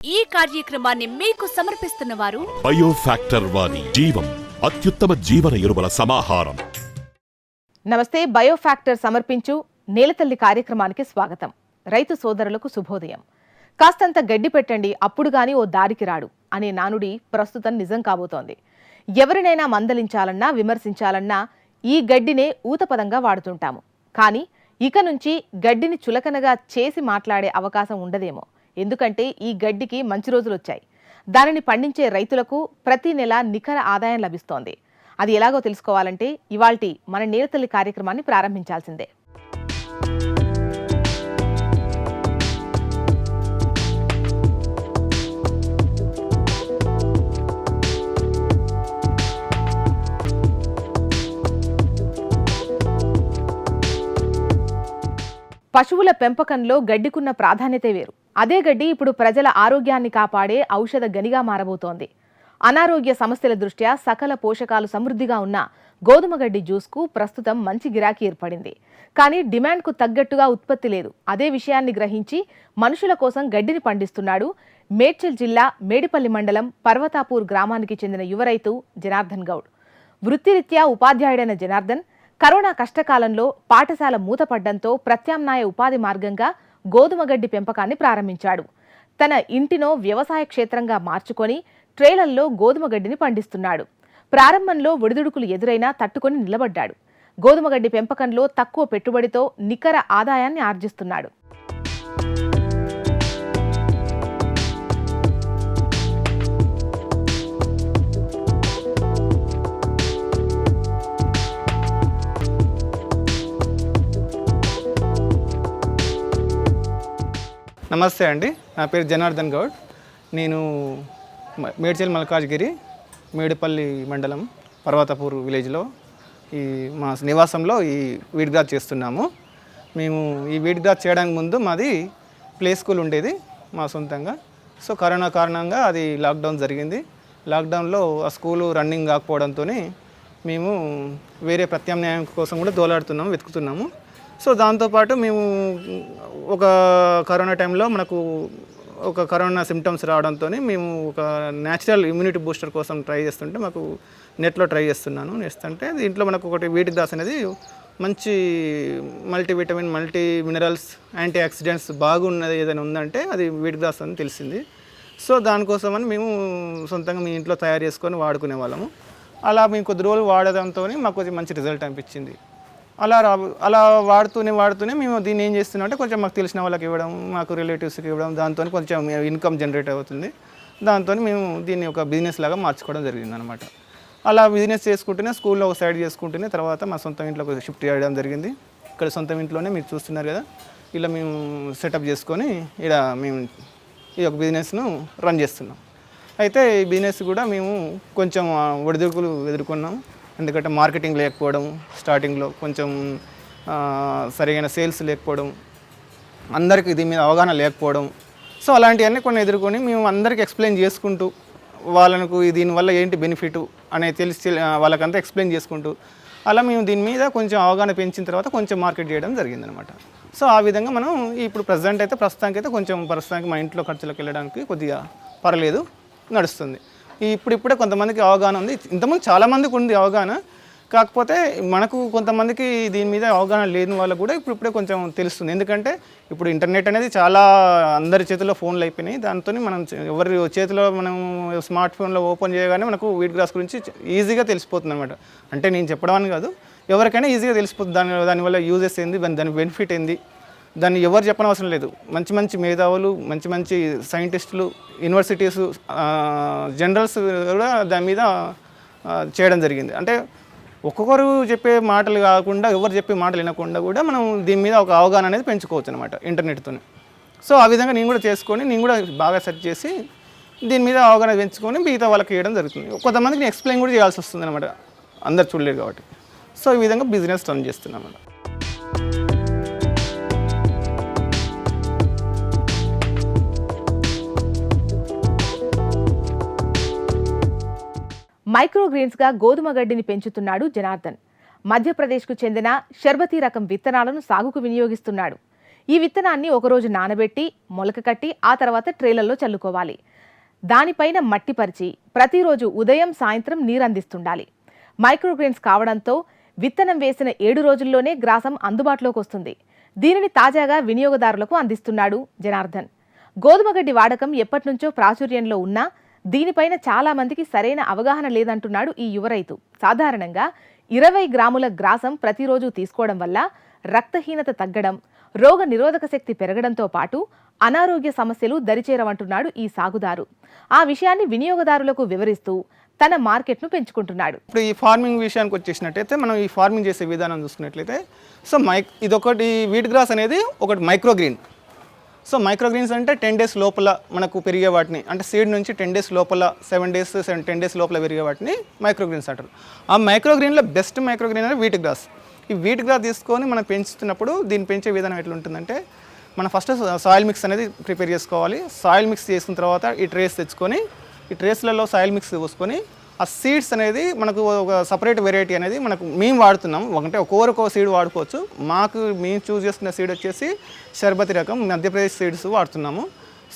ఈ కార్యక్రమాన్ని మీకు సమర్పిస్తున్న వారు బయోఫాక్టర్ వారి జీవం అత్యుత్తమ జీవన ఎరువుల సమాహారం. నమస్తే బయోఫ్యాక్టర్ సమర్పించు నేలతల్లి కార్యక్రమానికి స్వాగతం. రైతు సోదరులకు శుభోదయం. కాస్తంత గడ్డి పెట్టండి అప్పుడు గాని ఓ దారికి రాడు అనే నానుడి ప్రస్తుతం నిజం కాబోతోంది. ఎవరినైనా మందలించాలన్నా విమర్శించాలన్నా ఈ గడ్డినే ఊతపదంగా వాడుతుంటాము. కానీ ఇక నుంచి గడ్డిని చులకనగా చేసి మాట్లాడే అవకాశం ఉండదేమో. ఎందుకంటే ఈ గడ్డికి మంచి రోజులు వచ్చాయి. దానిని పండించే రైతులకు ప్రతి నెల నికర ఆదాయం లభిస్తోంది. అది ఎలాగో తెలుసుకోవాలంటే ఇవాల్టి మన నేలతల్లి కార్యక్రమాన్ని ప్రారంభించాల్సిందే. పశువుల పెంపకంలో గడ్డికున్న ప్రాధాన్యతే వేరు. అదే గడ్డి ఇప్పుడు ప్రజల ఆరోగ్యాన్ని కాపాడే ఔషధ గనిగా మారబోతోంది. అనారోగ్య సమస్యల దృష్ట్యా సకల పోషకాలు సమృద్ధిగా ఉన్న గోధుమ గడ్డి జ్యూస్కు ప్రస్తుతం మంచి గిరాకీ ఏర్పడింది. కానీ డిమాండ్కు తగ్గట్టుగా ఉత్పత్తి లేదు. అదే విషయాన్ని గ్రహించి మనుషుల కోసం గడ్డిని పండిస్తున్నాడు మేడ్చల్ జిల్లా మేడిపల్లి మండలం పర్వతాపూర్ గ్రామానికి చెందిన యువ రైతు జనార్దన్ గౌడ్. వృత్తిరీత్యా ఉపాధ్యాయుడైన జనార్దన్ కరోనా కష్టకాలంలో పాఠశాల మూతపడ్డంతో ప్రత్యామ్నాయ ఉపాధి మార్గంగా గోధుమ గడ్డి పెంపకాన్ని ప్రారంభించాడు. తన ఇంటినో వ్యవసాయ క్షేత్రంగా మార్చుకొని ట్రేలర్లో గోధుమ గడ్డిని పండిస్తున్నాడు. ప్రారంభంలో ఒడిదుడుకులు ఎదురైనా తట్టుకొని నిలబడ్డాడు. గోధుమ గడ్డి పెంపకంలో తక్కువ పెట్టుబడితో నికర ఆదాయాన్ని ఆర్జిస్తున్నాడు. నమస్తే అండి. నా పేరు జనార్దన్ గౌడ్. నేను మేడ్చల్ మల్కాజ్గిరి మేడిపల్లి మండలం పర్వతపూర్ విలేజ్లో ఈ మా నివాసంలో ఈ వీడ్ గ్రాత్ చేస్తున్నాము. మేము ఈ వీడ్ గ్రాత్ చేయడానికి ముందు మాది ప్లే స్కూల్ ఉండేది మా సొంతంగా. సో కరోనా కారణంగా అది లాక్డౌన్ జరిగింది. లాక్డౌన్లో ఆ స్కూలు రన్నింగ్ కాకపోవడంతో మేము వేరే ప్రత్యామ్నాయం కోసం కూడా దోలాడుతున్నాము వెతుకుతున్నాము. సో దాంతోపాటు మేము ఒక కరోనా టైంలో మనకు ఒక కరోనా సిమ్టమ్స్ రావడంతో మేము ఒక న్యాచురల్ ఇమ్యూనిటీ బూస్టర్ కోసం ట్రై చేస్తుంటే మాకు నెట్లో ట్రై చేస్తున్నాను. చేస్తుంటే దీంట్లో మనకు ఒకటి వీటి దాస్ అనేది మంచి multi vitamin multi minerals antioxidants బాగున్నది ఏదైనా ఉందంటే అది వీటి దాస్ అని తెలిసింది. సో దానికోసమని మేము సొంతంగా మీ ఇంట్లో తయారు చేసుకొని వాడుకునే వాళ్ళము. అలా మేము కొద్ది రోజులు వాడడంతో మాకు మంచి రిజల్ట్ అనిపించింది. అలా రా అలా వాడుతూనే వాడుతూనే మేము దీన్ని ఏం చేస్తున్నాం అంటే కొంచెం మాకు తెలిసిన వాళ్ళకి ఇవ్వడం మాకు రిలేటివ్స్కి ఇవ్వడం దాంతో కొంచెం ఇన్కమ్ జనరేట్ అవుతుంది. దాంతో మేము దీన్ని ఒక బిజినెస్ లాగా మార్చుకోవడం జరిగింది అనమాట అలా బిజినెస్ చేసుకుంటూనే స్కూల్లో ఒక సైడ్ చేసుకుంటూనే తర్వాత మా సొంత ఇంట్లోకి షిఫ్ట్ చేయడం జరిగింది. ఇక్కడ సొంత ఇంట్లోనే మీరు చూస్తున్నారు కదా ఇలా మేము సెటప్ చేసుకొని ఇక్కడ మేము ఈ యొక్క బిజినెస్ను రన్ చేస్తున్నాం. అయితే ఈ బిజినెస్ కూడా మేము కొంచెం ఒడిదుడుకులు ఎదుర్కొన్నాం. ఎందుకంటే మార్కెటింగ్ లేకపోవడం స్టార్టింగ్లో కొంచెం సరిగైన సరైన సేల్స్ లేకపోవడం అందరికీ దీని మీద అవగాహన లేకపోవడం. సో అలాంటివన్నీ కొన్ని ఎదుర్కొని మేము అందరికీ ఎక్స్ప్లెయిన్ చేసుకుంటూ వాళ్ళకు దీనివల్ల ఏంటి బెనిఫిట్ అనేది తెలిసి వాళ్ళకంతా ఎక్స్ప్లెయిన్ చేసుకుంటూ అలా మేము దీని మీద కొంచెం అవగాహన పెంచిన తర్వాత కొంచెం మార్కెట్ చేయడం జరిగిందనమాట. సో ఆ విధంగా మనం ఇప్పుడు ప్రజెంట్ అయితే ప్రస్తుతానికి అయితే కొంచెం ప్రస్తుతానికి మా ఇంట్లో ఖర్చులకు వెళ్ళడానికి కొద్దిగా పర్లేదు నడుస్తుంది. ఇప్పుడిప్పుడే కొంతమందికి అవగాహన ఉంది. ఇంతకుముందు చాలామందికి ఉంది అవగాహన. కాకపోతే మనకు కొంతమందికి దీని మీద అవగాహన లేని వాళ్ళకు కూడా ఇప్పుడు ఇప్పుడే కొంచెం తెలుస్తుంది. ఎందుకంటే ఇప్పుడు ఇంటర్నెట్ అనేది చాలా అందరి చేతిలో ఫోన్లు అయిపోయినాయి. దాంతో మనం ఎవరి చేతిలో మనం స్మార్ట్ ఫోన్లో ఓపెన్ చేయగానే మనకు వీట్ గ్రాస్ గురించి ఈజీగా తెలిసిపోతుంది అనమాట అంటే నేను చెప్పడం అని కాదు. ఎవరికైనా ఈజీగా తెలిసిపోతుంది. దాని దానివల్ల యూజెస్ ఏంది? దాని దాని బెనిఫిట్ ఏంది? దాన్ని ఎవరు చెప్పనవసరం లేదు. మంచి మంచి మేధావులు మంచి మంచి సైంటిస్టులు యూనివర్సిటీస్ జనరల్స్ కూడా దాని మీద చేయడం జరిగింది. అంటే ఒక్కొక్కరు చెప్పే మాటలు కాకుండా ఎవరు చెప్పే మాటలు వినకుండా కూడా మనం దీని మీద ఒక అవగాహన అనేది పెంచుకోవచ్చు అనమాట ఇంటర్నెట్తోనే. సో ఆ విధంగా నేను కూడా చేసుకొని నేను కూడా బాగా సెర్చ్ చేసి దీని మీద అవగాహన పెంచుకొని మిగతా వాళ్ళకి ఇవ్వడం జరుగుతుంది. కొంతమందికి నేను ఎక్స్ప్లెయిన్ కూడా చేయాల్సి వస్తుంది అనమాట అందరు చూడలేరు కాబట్టి. సో ఈ విధంగా బిజినెస్ రన్ చేస్తున్నాం అన్నమాట. మైక్రోగ్రీన్స్గా గోధుమ గడ్డిని పెంచుతున్నాడు జనార్దన్. మధ్యప్రదేశ్కు చెందిన షర్బతీ రకం విత్తనాలను సాగుకు వినియోగిస్తున్నాడు. ఈ విత్తనాన్ని ఒకరోజు నానబెట్టి మొలక కట్టి ఆ తర్వాత ట్రేలర్లో చల్లుకోవాలి. దానిపైన మట్టి పరిచి ప్రతిరోజు ఉదయం సాయంత్రం నీరందిస్తుండాలి. మైక్రోగ్రీన్స్ కావడంతో విత్తనం వేసిన ఏడు రోజుల్లోనే గ్రాసం అందుబాటులోకి వస్తుంది. దీనిని తాజాగా వినియోగదారులకు అందిస్తున్నాడు జనార్దన్. గోధుమ గడ్డి వాడకం ఎప్పటినుంచో ప్రాచుర్యంలో ఉన్నా దీనిపైన చాలా మందికి సరైన అవగాహన లేదంటున్నాడు ఈ యువ రైతు. సాధారణంగా ఇరవై గ్రాముల గ్రాసం ప్రతిరోజు తీసుకోవడం వల్ల రక్తహీనత తగ్గడం రోగ నిరోధక శక్తి పెరగడంతో పాటు అనారోగ్య సమస్యలు దరిచేరవంటున్నాడు ఈ సాగుదారు. ఆ విషయాన్ని వినియోగదారులకు వివరిస్తూ తన మార్కెట్ను పెంచుకుంటున్నాడు. ఇప్పుడు ఈ ఫార్మింగ్ విషయానికి వచ్చేసినట్టయితే మనం ఈ ఫార్మింగ్ చేసే విధానం చూసుకున్నట్లయితే సో మైక్ ఇదొకటి వీట్ గ్రాస్ అనేది ఒకటి మైక్రోగ్రీన్. సో మైక్రోగ్రీన్స్ అంటే టెన్ డేస్ లోపల మనకు పెరిగే వాటిని అంటే సీడ్ నుంచి టెన్ డేస్ లోపల seven days seven ten days లోపల పెరిగే వాటిని మైక్రోగ్రీన్స్ అంటారు. ఆ మైక్రోగ్రీన్లో బెస్ట్ మైక్రోగ్రీన్ అనేది వీట్ గ్రాస్ ఈ వీట్ గ్రాస్ తీసుకొని మనం పెంచుతున్నప్పుడు దీన్ని పెంచే విధానం ఎట్లుంటుందంటే మనం ఫస్ట్ సాయిల్ మిక్స్ అనేది ప్రిపేర్ చేసుకోవాలి. సాయిల్ మిక్స్ చేసుకున్న తర్వాత ఈ ట్రేస్ తెచ్చుకొని ఈ ట్రేస్లలో సాయిల్ మిక్స్ పోసుకొని ఆ సీడ్స్ అనేది మనకు ఒక సపరేట్ వెరైటీ అనేది మనకు మేము వాడుతున్నాం. అంటే ఒక్కొక్కరు సీడ్ వాడుకోవచ్చు. మాకు మేము చూస్ చేసుకున్న సీడ్ వచ్చేసి షర్బతి రకం మధ్యప్రదేశ్ సీడ్స్ వాడుతున్నాము.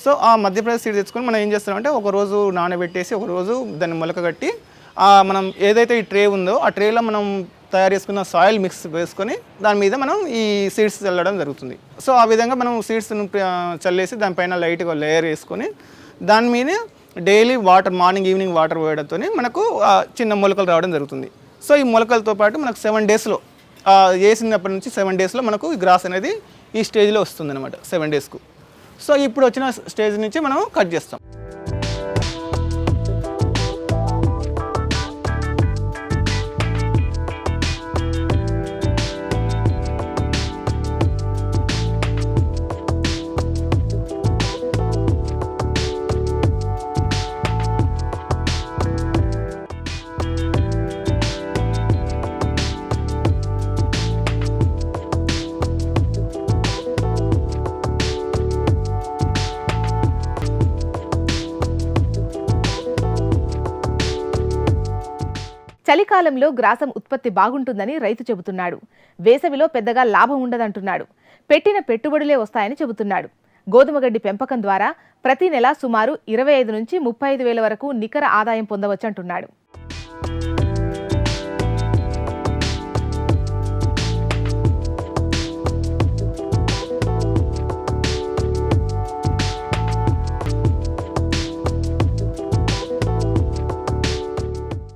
సో ఆ మధ్యప్రదేశ్ సీడ్ తెచ్చుకొని మనం ఏం చేస్తున్నామంటే ఒక రోజు నానబెట్టేసి ఒక రోజు దాన్ని మొలక కట్టి మనం ఏదైతే ఈ ట్రే ఉందో ఆ ట్రేలో మనం తయారు చేసుకున్న సాయిల్ మిక్స్ వేసుకొని దాని మీద మనం ఈ సీడ్స్ చల్లడం జరుగుతుంది. సో ఆ విధంగా మనం సీడ్స్ను చల్లేసి దానిపైన లైట్గా లేయర్ వేసుకొని దాని మీద daily water morning evening water పోయడంతో మనకు ఆ, చిన్న మొలకలు రావడం జరుగుతుంది. సో ఈ మొలకలతో పాటు మనకు సెవెన్ డేస్లో వేసినప్పటి నుంచి సెవెన్ డేస్లో మనకు ఈ గ్రాస్ అనేది ఈ స్టేజ్లో వస్తుంది అనమాట సెవెన్ డేస్కు సో ఇప్పుడు వచ్చిన స్టేజ్ నుంచి మనం కట్ చేస్తాం. చలికాలంలో గ్రాసం ఉత్పత్తి బాగుంటుందని రైతు చెబుతున్నాడు. వేసవిలో పెద్దగా లాభం ఉండదంటున్నాడు. పెట్టిన పెట్టుబడులే వస్తాయని చెబుతున్నాడు. గోధుమ గడ్డి పెంపకం ద్వారా ప్రతి నెల సుమారు ఇరవై ఐదు నుంచి ముప్పై ఐదు వేల వరకు నికర ఆదాయం పొందవచ్చంటున్నాడు.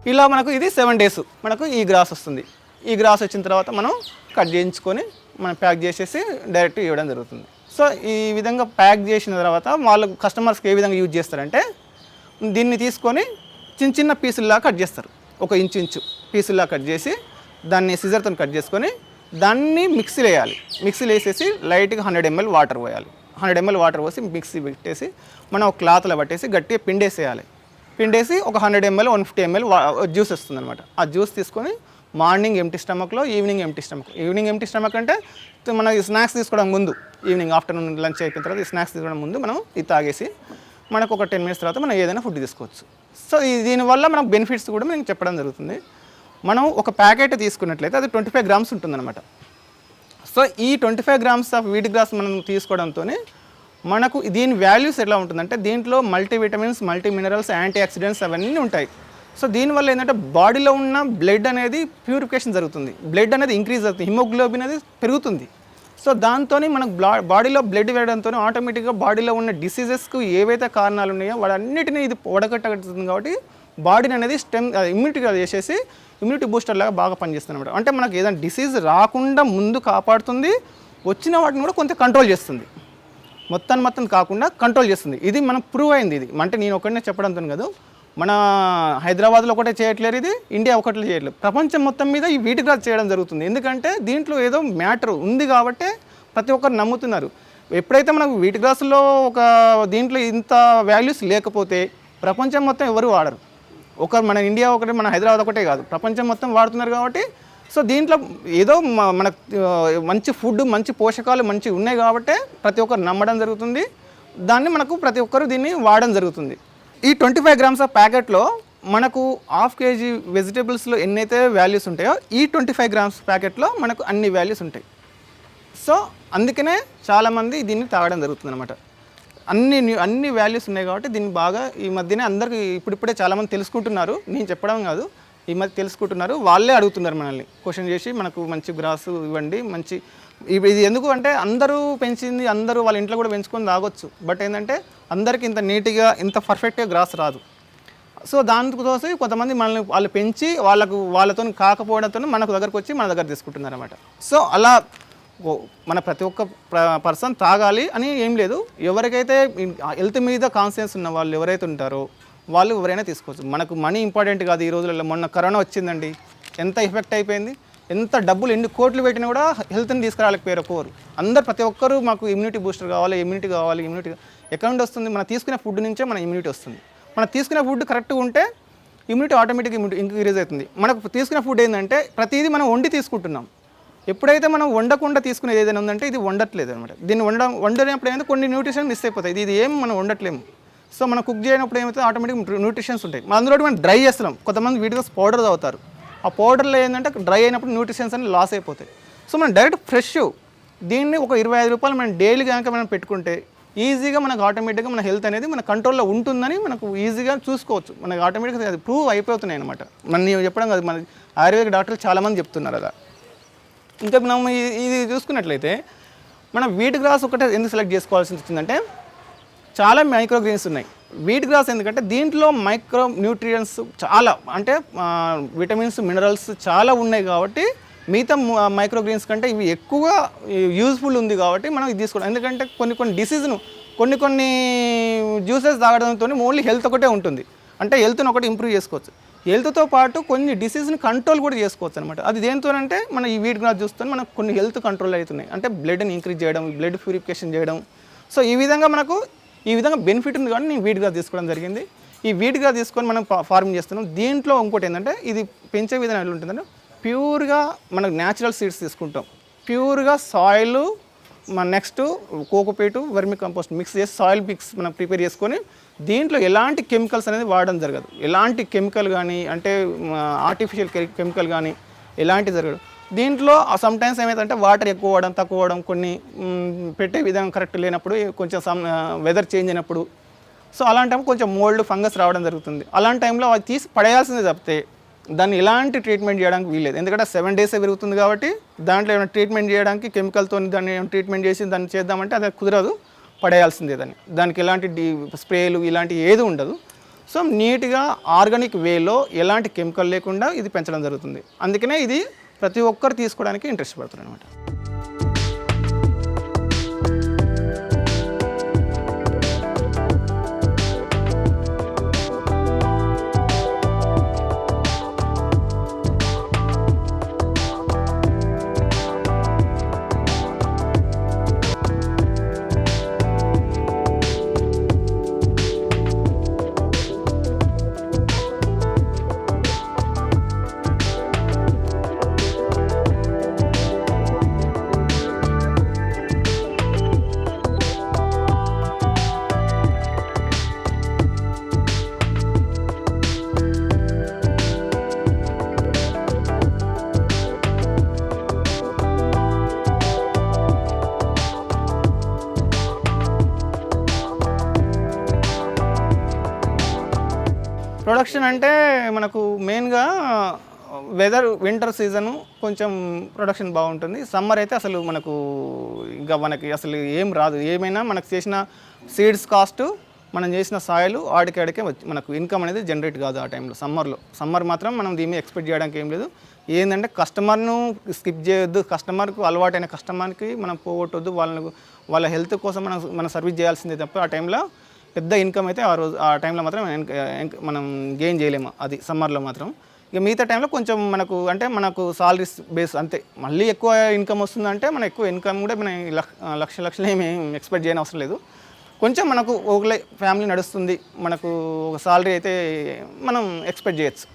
ఇలా మనకు ఇది సెవెన్ డేస్ మనకు ఈ గ్రాస్ వస్తుంది. ఈ గ్రాస్ వచ్చిన తర్వాత మనం కట్ చేయించుకొని మనం ప్యాక్ చేసేసి డైరెక్ట్ ఇవ్వడం జరుగుతుంది. సో ఈ విధంగా ప్యాక్ చేసిన తర్వాత వాళ్ళు కస్టమర్స్కి ఏ విధంగా యూజ్ చేస్తారంటే దీన్ని తీసుకొని చిన్న చిన్న పీసుల్లా కట్ చేస్తారు. ఒక ఇంచు ఇంచు పీసుల్లా కట్ చేసి దాన్ని సిజర్తో కట్ చేసుకొని దాన్ని మిక్సీలో వేయాలి. మిక్సీలో వేసేసి లైట్గా హండ్రెడ్ ఎంఎల్ వాటర్ పోయాలి. హండ్రెడ్ ఎంఎల్ వాటర్ పోసి మిక్సీ పెట్టేసి మనం ఒక క్లాత్లో పట్టేసి గట్టిగా పిండేసేయాలి. పిండేసి ఒక hundred ML one fifty ML juice వస్తుంది అనమాట ఆ జ్యూస్ తీసుకొని morning empty స్టమక్లో evening empty stomach evening empty stomach అంటే త- మన స్నాక్స్ తీసుకోవడం ముందు ఈవినింగ్ ఆఫ్టర్నూన్ లంచ్ అయిపోయిన తర్వాత ఈ స్నాక్స్ తీసుకోవడం ముందు మనం ఇది తాగేసి మనకు ఒక టెన్ మినిట్స్ తర్వాత మనం ఏదైనా ఫుడ్ తీసుకోవచ్చు. సో ఈ దీనివల్ల మనకు బెనిఫిట్స్ కూడా నేను చెప్పడం జరుగుతుంది. మనం ఒక ప్యాకెట్ తీసుకున్నట్లయితే అది ట్వంటీ ఫైవ్ గ్రామ్స్ ఉంటుందన్నమాట. సో ఈ twenty five grams of wheat grass మనం తీసుకోవడంతో మనకు దీని వాల్యూస్ ఎలా ఉంటుందంటే దీంట్లో multi vitamins multi minerals antioxidants అవన్నీ ఉంటాయి. సో దీనివల్ల ఏంటంటే బాడీలో ఉన్న బ్లడ్ అనేది ప్యూరిఫికేషన్ జరుగుతుంది. బ్లడ్ అనేది ఇంక్రీజ్ అవుతుంది. హిమోగ్లోబిన్ అనేది పెరుగుతుంది. సో దాంతో మనకు బ్లా బాడీలో బ్లడ్ వేయడంతో ఆటోమేటిక్గా బాడీలో ఉన్న డిసీజెస్కు ఏవైతే కారణాలు ఉన్నాయో వాటన్నిటిని ఇది వడగట్టగలుగుతుంది కాబట్టి బాడీని అనేది స్టెమ్ ఇమ్యూనిటీగా చేసేసి ఇమ్యూనిటీ బూస్టర్ లాగా బాగా పనిచేస్తుంది అనమాట అంటే మనకు ఏదైనా డిసీజ్ రాకుండా ముందు కాపాడుతుంది వచ్చిన వాటిని కూడా కొంత కంట్రోల్ చేస్తుంది. మొత్తాన్ని మొత్తం కాకుండా కంట్రోల్ చేస్తుంది. ఇది మనం ప్రూవ్ అయింది ఇది. అంటే నేను ఒకటినే చెప్పడంతో కాదు. మన హైదరాబాద్లో ఒకటే చేయట్లేరు ఇది ఇండియా ఒకటే చేయట్లేదు. ప్రపంచం మొత్తం మీద ఈ వీటి గ్రాస్ చేయడం జరుగుతుంది. ఎందుకంటే దీంట్లో ఏదో మ్యాటర్ ఉంది కాబట్టే ప్రతి ఒక్కరు నమ్ముతున్నారు. ఎప్పుడైతే మనకు వీటి గ్రాసులో ఒక దీంట్లో ఇంత వాల్యూస్ లేకపోతే ప్రపంచం మొత్తం ఎవరు వాడరు? ఒకరు మన ఇండియా ఒకటి మన హైదరాబాద్ ఒకటే కాదు. ప్రపంచం మొత్తం వాడుతున్నారు కాబట్టి సో దీంట్లో ఏదో మన మంచి ఫుడ్ మంచి పోషకాలు మంచి ఉన్నాయి కాబట్టి ప్రతి ఒక్కరు నమ్మడం జరుగుతుంది. దాన్ని మనకు ప్రతి ఒక్కరు దీన్ని వాడడం జరుగుతుంది. ఈ ట్వంటీ ఫైవ్ గ్రామ్స్ ఆఫ్ ప్యాకెట్లో మనకు హాఫ్ కేజీ వెజిటేబుల్స్లో ఎన్నైతే వాల్యూస్ ఉంటాయో ఈ ట్వంటీ ఫైవ్ గ్రామ్స్ ప్యాకెట్లో మనకు అన్ని వాల్యూస్ ఉంటాయి. సో అందుకనే చాలామంది దీన్ని తాగడం జరుగుతుంది అనమాట అన్ని అన్ని వాల్యూస్ ఉన్నాయి కాబట్టి దీన్ని బాగా ఈ మధ్యనే అందరికీ ఇప్పుడిప్పుడే చాలామంది తెలుసుకుంటున్నారు. నేను చెప్పడం కాదు. ఈ మధ్య తెలుసుకుంటున్నారు. వాళ్ళే అడుగుతున్నారు మనల్ని. క్వశ్చన్ చేసి మనకు మంచి గ్రాస్ ఇవ్వండి మంచి ఇవి- ఇది ఎందుకు అంటే అందరూ పెంచింది అందరూ వాళ్ళ ఇంట్లో కూడా పెంచుకొని తాగొచ్చు. బట్ ఏంటంటే అందరికి ఇంత నీట్గా ఇంత పర్ఫెక్ట్గా గ్రాస్ రాదు. సో దానికోసం కొంతమంది మనల్ని వాళ్ళు పెంచి వాళ్ళకు వాళ్ళతో కాకపోవడంతో మనకు దగ్గరకు వచ్చి మన దగ్గర తీసుకుంటున్నారు అనమాట సో అలా మన ప్రతి ఒక్క పర్సన్ తాగాలి అని ఏం లేదు. ఎవరికైతే హెల్త్ మీద కాన్షియస్ ఉన్న వాళ్ళు ఎవరైతే ఉంటారో వాళ్ళు ఎవరైనా తీసుకోవచ్చు. మనకు మనీ ఇంపార్టెంట్ కాదు ఈ రోజులలో. మొన్న కరోనా వచ్చిందండి. ఎంత ఎఫెక్ట్ అయిపోయింది? ఎంత డబ్బులు ఎన్ని కోట్లు పెట్టినా కూడా హెల్త్ని తీసుకురాలేకపోయారు ఒక్కోరు అందరు ప్రతి ఒక్కరు మాకు ఇమ్యూనిటీ బూస్టర్ కావాలి ఇమ్యూనిటీ కావాలి ఇమ్యూనిటీ ఎక్కడ నుండి వస్తుంది. మనం తీసుకునే ఫుడ్ నుంచే మన ఇమ్యూనిటీ వస్తుంది. మనం తీసుకునే ఫుడ్ కరెక్ట్గా ఉంటే ఇమ్యూనిటీ ఆటోమేటిక్ ఇమ్యూనిటీ ఇంక్రీజ్ అవుతుంది. మనకు తీసుకునే ఫుడ్ ఏంటంటే ప్రతిదీ మనం వండి తీసుకుంటున్నాం. ఎప్పుడైతే మనం వండకుండా తీసుకునేది ఏదైనా ఉందంటే ఇది వండట్లేదు అనమాట దీన్ని వండడం వండలేనప్పుడు ఏంటంటే కొన్ని న్యూట్రిషన్ మిస్ అయిపోతాయి. ఇది ఏం మనం వండట్లేము. సో మనం కుక్ చేయనప్పుడు ఏమైతే ఆటోమేటిక్ న్యూట్రిషన్స్ ఉంటాయి. మన అందులో మనం డ్రై చేస్తున్నాం. కొంతమంది వీడియోస్ పౌడర్ తాగుతారు. ఆ పౌడర్లో ఏంటంటే డ్రై అయినప్పుడు న్యూట్రిషన్స్ అన్ని లాస్ అయిపోతాయి. సో మనం డైరెక్ట్ ఫ్రెష్ దీన్ని ఒక ఇరవై ఐదు రూపాయలు మనం డైలీ కనుక మనం పెట్టుకుంటే ఈజీగా మనకు ఆటోమేటిక్గా మన హెల్త్ అనేది మన కంట్రోల్లో ఉంటుందని మనకు ఈజీగా చూసుకోవచ్చు. మనకు ఆటోమేటిక్గా అది ప్రూవ్ అయిపోతున్నాయి అనమాట మన నేను చెప్పడం కాదు మన ఆయుర్వేదిక డాక్టర్లు చాలామంది చెప్తున్నారు అలా. ఇంకా మనం ఇది- ఇది చూసుకున్నట్లయితే మనం వీట్ గ్రాస్ ఒకటే ఎందుకు సెలెక్ట్ చేసుకోవాల్సి వచ్చిందంటే చాలా మైక్రో గ్రీన్స్ ఉన్నాయి. వీట్ గ్రాస్ ఎందుకంటే దీంట్లో మైక్రో న్యూట్రియంట్స్ చాలా అంటే విటమిన్స్ మినరల్స్ చాలా ఉన్నాయి కాబట్టి మిగతా మైక్రో గ్రీన్స్ కంటే ఇవి ఎక్కువగా యూజ్ఫుల్ ఉంది కాబట్టి మనం ఇది తీసుకోవడం. ఎందుకంటే కొన్ని కొన్ని డిసీజ్ను కొన్ని కొన్ని జ్యూసెస్ తాగడంతో ఓన్లీ హెల్త్ ఒకటే ఉంటుంది. అంటే హెల్త్ను ఒకటి ఇంప్రూవ్ చేసుకోవచ్చు. హెల్త్తో పాటు కొన్ని డిసీజ్ని కంట్రోల్ కూడా చేసుకోవచ్చు అనమాట అది దేంతోనంటే మన ఈ వీట్ గ్రాస్ చూస్తే మనకు కొన్ని హెల్త్ కంట్రోల్ అవుతున్నాయి. అంటే బ్లడ్ని ఇంక్రీజ్ చేయడం బ్లడ్ ప్యూరిఫికేషన్ చేయడం. సో ఈ విధంగా మనకు ఈ విధంగా బెనిఫిట్ ఉంది కాబట్టి నేను వీటిగా తీసుకోవడం జరిగింది. ఈ వీటిగా తీసుకొని మనం ఫార్మింగ్ చేస్తున్నాం. దీంట్లో ఇంకోటి ఏంటంటే ఇది పెంచే విధానం ఎలా ఉంటుందంటే ప్యూర్గా మనకు న్యాచురల్ సీడ్స్ తీసుకుంటాం. ప్యూర్గా సాయిల్ మన next cocopeat vermicompost mix చేసి సాయిల్ మిక్స్ మనం ప్రిపేర్ చేసుకొని దీంట్లో ఎలాంటి కెమికల్స్ అనేది వాడడం జరగదు. ఎలాంటి కెమికల్ కానీ అంటే ఆర్టిఫిషియల్ కెమికల్ కానీ ఎలాంటి జరగదు. దీంట్లో సమ్టైమ్స్ ఏమైందంటే వాటర్ ఎక్కువ అవడం తక్కువ అవడం కొన్ని పెట్టే విధానం కరెక్ట్ లేనప్పుడు కొంచెం సమ్ వెదర్ చేంజ్ అయినప్పుడు. సో అలాంటప్పుడు కొంచెం మోల్డ్ ఫంగస్ రావడం జరుగుతుంది. అలాంటి టైంలో అది తీసి పడేయాల్సిందే తప్పితే దాన్ని ఎలాంటి ట్రీట్మెంట్ చేయడానికి వీల్లేదు. ఎందుకంటే సెవెన్ డేసే పెరుగుతుంది కాబట్టి దాంట్లో ఏమైనా ట్రీట్మెంట్ చేయడానికి కెమికల్తో దాన్ని ఏమైనా ట్రీట్మెంట్ చేసి దాన్ని చేద్దామంటే అది కుదరదు. పడేయాల్సిందే దాన్ని. దానికి ఎలాంటి డీ స్ప్రేలు ఇలాంటి ఏది ఉండదు. సో నీట్గా ఆర్గానిక్ వేలో ఎలాంటి కెమికల్ లేకుండా ఇది పెంచడం జరుగుతుంది. అందుకనే ఇది ప్రతి ఒక్కరు తీసుకోవడానికి ఇంట్రెస్ట్ పడుతున్నారు అనమాట ప్రొడక్షన్ అంటే మనకు మెయిన్గా వెదర్ వింటర్ సీజను కొంచెం ప్రొడక్షన్ బాగుంటుంది. సమ్మర్ అయితే అసలు మనకు ఇంకా మనకి అసలు ఏం రాదు. ఏమైనా మనకు చేసిన సీడ్స్ కాస్ట్ మనం చేసిన సాయిల్ ఆడికి ఆడికే వచ్చి మనకు ఇన్కమ్ అనేది జనరేట్ కాదు ఆ టైంలో సమ్మర్లో. సమ్మర్ మాత్రం మనం దీన్ని ఎక్స్పెక్ట్ చేయడానికి ఏం లేదు. ఏంటంటే కస్టమర్ను స్కిప్ చేయొద్దు. కస్టమర్కు అలవాటైన కస్టమర్కి మనం పోగొట్టొద్దు. వాళ్ళని వాళ్ళ హెల్త్ కోసం మనం మనం సర్వీస్ చేయాల్సిందే తప్ప ఆ టైంలో పెద్ద ఇన్కమ్ అయితే ఆ రోజు ఆ టైంలో మాత్రం మనం గెయిన్ చేయలేము. అది సమ్మర్లో మాత్రం. ఇక మిగతా టైంలో కొంచెం మనకు అంటే మనకు సాలరీస్ బేస్ అంతే. మళ్ళీ ఎక్కువ ఇన్కమ్ వస్తుందంటే మన ఎక్కువ ఇన్కమ్ కూడా మన లక్ష లక్ష లక్షలు ఏమి ఎక్స్పెక్ట్ చేయని అవసరం లేదు. కొంచెం మనకు ఒకలే ఫ్యామిలీ నడుస్తుంది. మనకు ఒక సాలరీ అయితే మనం ఎక్స్పెక్ట్ చేయొచ్చు.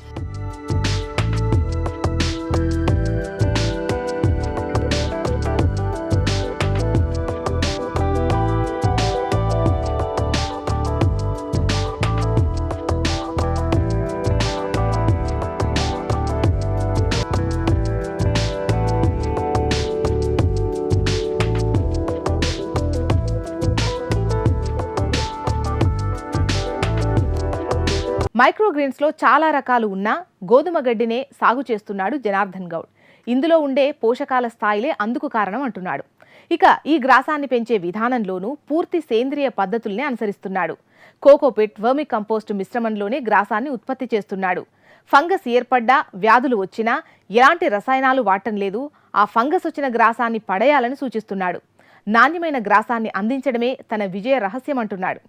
మైక్రోగ్రీన్స్లో చాలా రకాలు ఉన్న గోధుమ గడ్డినే సాగు చేస్తున్నాడు జనార్దన్ గౌడ్. ఇందులో ఉండే పోషకాల స్థాయిలే అందుకు కారణం అంటున్నాడు. ఇక ఈ గ్రాసాన్ని పెంచే విధానంలోనూ పూర్తి సేంద్రియ పద్ధతుల్నే అనుసరిస్తున్నాడు. కోకోపిట్ వర్మి కంపోస్ట్ మిశ్రమంలోనే గ్రాసాన్ని ఉత్పత్తి చేస్తున్నాడు. ఫంగస్ ఏర్పడ్డా వ్యాధులు వచ్చినా ఎలాంటి రసాయనాలు వాడటం లేదు. ఆ ఫంగస్ వచ్చిన గ్రాసాన్ని పడేయాలని సూచిస్తున్నాడు. నాణ్యమైన గ్రాసాన్ని అందించడమే తన విజయ రహస్యం అంటున్నాడు.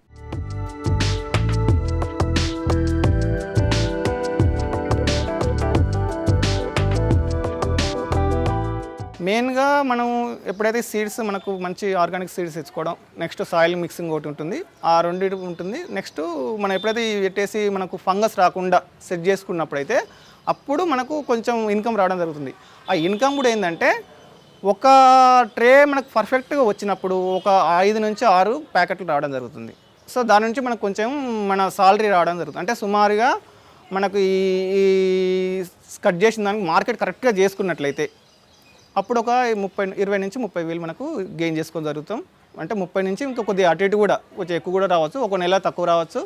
మెయిన్గా మనం ఎప్పుడైతే సీడ్స్ మనకు మంచి ఆర్గానిక్ సీడ్స్ తెచ్చుకోవడం నెక్స్ట్ సాయిల్ మిక్సింగ్ ఒకటి ఉంటుంది ఆ రెండింటి ఉంటుంది. నెక్స్ట్ మనం ఎప్పుడైతే పెట్టేసి మనకు ఫంగస్ రాకుండా సెట్ చేసుకున్నప్పుడైతే అప్పుడు మనకు కొంచెం ఇన్కమ్ రావడం జరుగుతుంది. ఆ ఇన్కమ్ కూడా ఏంటంటే ఒక ట్రే మనకు పర్ఫెక్ట్గా వచ్చినప్పుడు ఒక ఐదు నుంచి ఆరు ప్యాకెట్లు రావడం జరుగుతుంది. సో దాని నుంచి మనకు కొంచెం మన సాలరీ రావడం జరుగుతుంది. అంటే సుమారుగా మనకు ఈ కట్ చేసిన దానికి మార్కెట్ కరెక్ట్గా చేసుకున్నట్లయితే అప్పుడు ఒక ముప్పై ఇరవై నుంచి ముప్పై వేలు మనకు గెయిన్ చేసుకొని జరుగుతాం. అంటే ముప్పై నుంచి ఇంకా కొద్దిగా అటు ఇటు కూడా కొంచెం ఎక్కువ కూడా రావచ్చు. ఒక నెల తక్కువ రావచ్చు.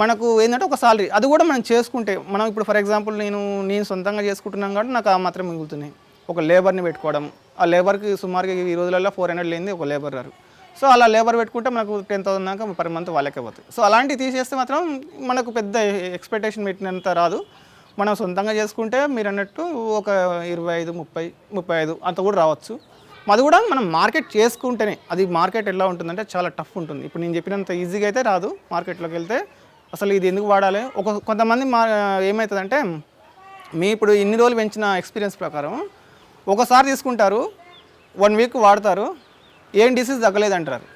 మనకు ఏంటంటే ఒక సాలరీ అది కూడా మనం చేసుకుంటే మనం ఇప్పుడు ఫర్ ఎగ్జాంపుల్ నేను నేను సొంతంగా చేసుకుంటున్నాను కాబట్టి నాకు ఆ మాత్రం మిగులుతున్నాయి ఒక లేబర్ని పెట్టుకోవడం. ఆ లేబర్కి సుమారుగా ఈ రోజులలో ఫోర్ హండ్రెడ్ లేనిది ఒక లేబర్ గారు సో అలా లేబర్ పెట్టుకుంటే మనకు టెన్ థౌసండ్ దాకా పర్ మంత్ వాళ్ళకే పోతుంది సో అలాంటివి తీసేస్తే మాత్రం మనకు పెద్ద ఎక్స్పెక్టేషన్ పెట్టినంత రాదు. మనం సొంతంగా చేసుకుంటే మీరు అన్నట్టు ఒక ఇరవై ఐదు ముప్పై ముప్పై ఐదు అంత కూడా రావచ్చు. అది కూడా మనం మార్కెట్ చేసుకుంటేనే అది మార్కెట్ ఎలా ఉంటుందంటే చాలా టఫ్ ఉంటుంది. ఇప్పుడు నేను చెప్పినంత ఈజీగా అయితే రాదు మార్కెట్లోకి వెళ్తే. అసలు ఇది ఎందుకు వాడాలి? ఒక కొంతమంది మా ఏమవుతుందంటే మీ ఇప్పుడు ఇన్ని రోజులు పెంచిన ఎక్స్పీరియన్స్ ప్రకారం ఒకసారి తీసుకుంటారు వన్ వీక్ వాడతారు ఏం డిసీజ్ తగ్గలేదంటారు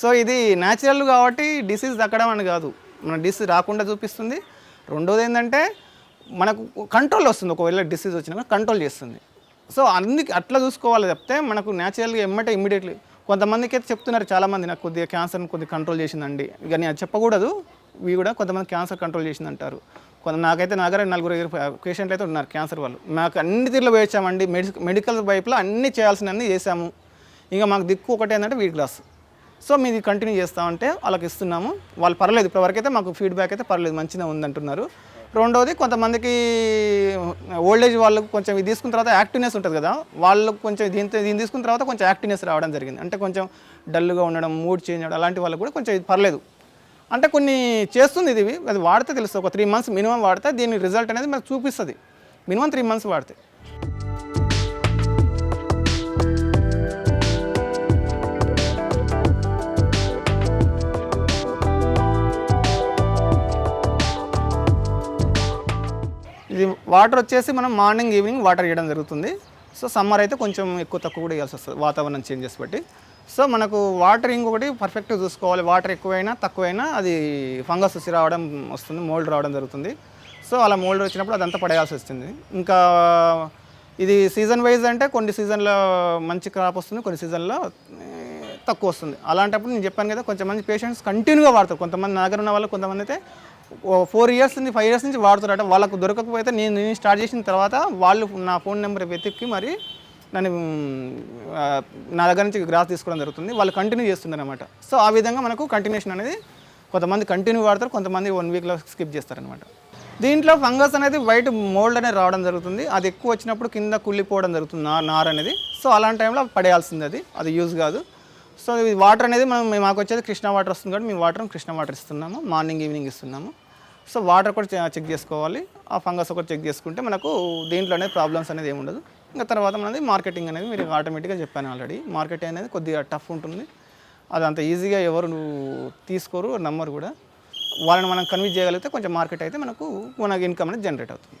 సో ఇది న్యాచురల్ కాబట్టి డిసీజ్ తగ్గడం అని కాదు. మన డిసీజ్ రాకుండా చూపిస్తుంది. రెండోది ఏంటంటే మనకు కంట్రోల్ వస్తుంది. ఒకవేళ డిసీజ్ వచ్చినా కంట్రోల్ చేస్తుంది. సో అందుకే అట్లా చూసుకోవాలి చెప్తే మనకు న్యాచురల్గా ఎమ్మటే ఇమ్మీడియట్లీ కొంతమందికి అయితే చెప్తున్నారు చాలామంది నాకు కొద్దిగా క్యాన్సర్ని కొద్దిగా కంట్రోల్ చేసిందండి. ఇక నేను అది చెప్పకూడదు. ఇవి కూడా కొంతమంది క్యాన్సర్ కంట్రోల్ చేసింది అంటారు కొంత నాకైతే నాగర నలుగురు నలుగురు పేషెంట్లు అయితే ఉన్నారు క్యాన్సర్ వాళ్ళు. మాకు అన్ని తీరులో వేయించామండి మెడి మెడికల్ వైపులో అన్నీ చేయాల్సినవన్నీ చేసాము ఇంకా మాకు దిక్కు ఒకటి ఏంటంటే వీట్ గ్లాస్ సో మీది కంటిన్యూ చేస్తామంటే వాళ్ళకి ఇస్తున్నాము. వాళ్ళు పర్లేదు. ఇప్పటివరకు అయితే మాకు ఫీడ్బ్యాక్ అయితే పర్లేదు. మంచిగా ఉందంటున్నారు. రెండవది కొంతమందికి ఓల్డేజ్ వాళ్ళకు కొంచెం ఇది తీసుకున్న తర్వాత యాక్టివ్నెస్ ఉంటుంది కదా వాళ్ళకు కొంచెం దీంతో దీన్ని తీసుకున్న తర్వాత కొంచెం యాక్టివ్నెస్ రావడం జరిగింది. అంటే కొంచెం డల్గా ఉండడం మూడ్ చేంజ్ అవ్వడం అలాంటి వాళ్ళకి కూడా కొంచెం ఇది పర్లేదు. అంటే కొన్ని చేస్తుంది ఇది అది వాడితే తెలుస్తుంది. ఒక త్రీ మంత్స్ మినిమం వాడితే దీని రిజల్ట్ అనేది మనకు చూపిస్తుంది. మినిమం త్రీ మంత్స్ వాడితే. ఇది వాటర్ వచ్చేసి మనం మార్నింగ్ ఈవినింగ్ వాటర్ ఇవ్వడం జరుగుతుంది. సో సమ్మర్ అయితే కొంచెం ఎక్కువ తక్కువ కూడా ఇవ్వాల్సి వస్తుంది వాతావరణం చేంజెస్ బట్టి. సో మనకు వాటర్ ఇంకొకటి పర్ఫెక్ట్గా చూసుకోవాలి. వాటర్ ఎక్కువైనా తక్కువైనా అది ఫంగస్ వచ్చి రావడం వస్తుంది మోల్డ్ రావడం జరుగుతుంది. సో అలా మోల్డ్ వచ్చినప్పుడు అదంతా పడేయాల్సి వస్తుంది. ఇంకా ఇది సీజన్ వైజ్ అంటే కొన్ని సీజన్లో మంచి క్రాప్ వస్తుంది కొన్ని సీజన్లో తక్కువ వస్తుంది. అలాంటప్పుడు నేను చెప్పాను కదా కొంతమంది పేషెంట్స్ కంటిన్యూగా వాడతారు. కొంతమంది నా దగ్గర ఉన్న వాళ్ళు కొంతమంది అయితే ఫోర్ ఇయర్స్ నుంచి ఫైవ్ ఇయర్స్ నుంచి వాడుతున్నారట. వాళ్ళకు దొరకకపోతే నేను నేను స్టార్ట్ చేసిన తర్వాత వాళ్ళు నా ఫోన్ నెంబర్ వెతికి మరి నన్ను నా దగ్గర నుంచి గ్రాస్ తీసుకోవడం జరుగుతుంది. వాళ్ళు కంటిన్యూ చేస్తున్నారు అనమాట సో ఆ విధంగా మనకు కంటిన్యూషన్ అనేది కొంతమంది కంటిన్యూ వాడతారు కొంతమంది వన్ వీక్లో స్కిప్ చేస్తారనమాట దీంట్లో ఫంగస్ అనేది వైట్ మోల్డ్ అనేది రావడం జరుగుతుంది. అది ఎక్కువ వచ్చినప్పుడు కింద కుళ్ళిపోవడం జరుగుతుంది నార్ నార్ అనేది. సో అలాంటి టైంలో పడేయాల్సింది అది. అది యూజ్ కాదు. సో ఇది వాటర్ అనేది మనం మాకు వచ్చేది కృష్ణా వాటర్ వస్తుంది కాబట్టి మేము వాటర్ కృష్ణా వాటర్ ఇస్తున్నాము. మార్నింగ్ ఈవినింగ్ ఇస్తున్నాము. సో వాటర్ కూడా చెక్ చేసుకోవాలి. ఆ ఫంగస్ ఒకటి చెక్ చేసుకుంటే మనకు దీంట్లో అనేది ప్రాబ్లమ్స్ అనేది ఏమి ఉండదు. ఇంకా తర్వాత మనది మార్కెటింగ్ అనేది మీరు ఆటోమేటిక్గా చెప్పాను ఆల్రెడీ. మార్కెటింగ్ అనేది కొద్దిగా టఫ్ ఉంటుంది. అది అంత ఈజీగా ఎవరు తీసుకోరు నమ్మరు కూడా. వాళ్ళని మనం కన్విన్స్ చేయగలిగితే కొంచెం మార్కెట్ అయితే మనకు మనకు ఇన్కమ్ అనేది జనరేట్ అవుతుంది.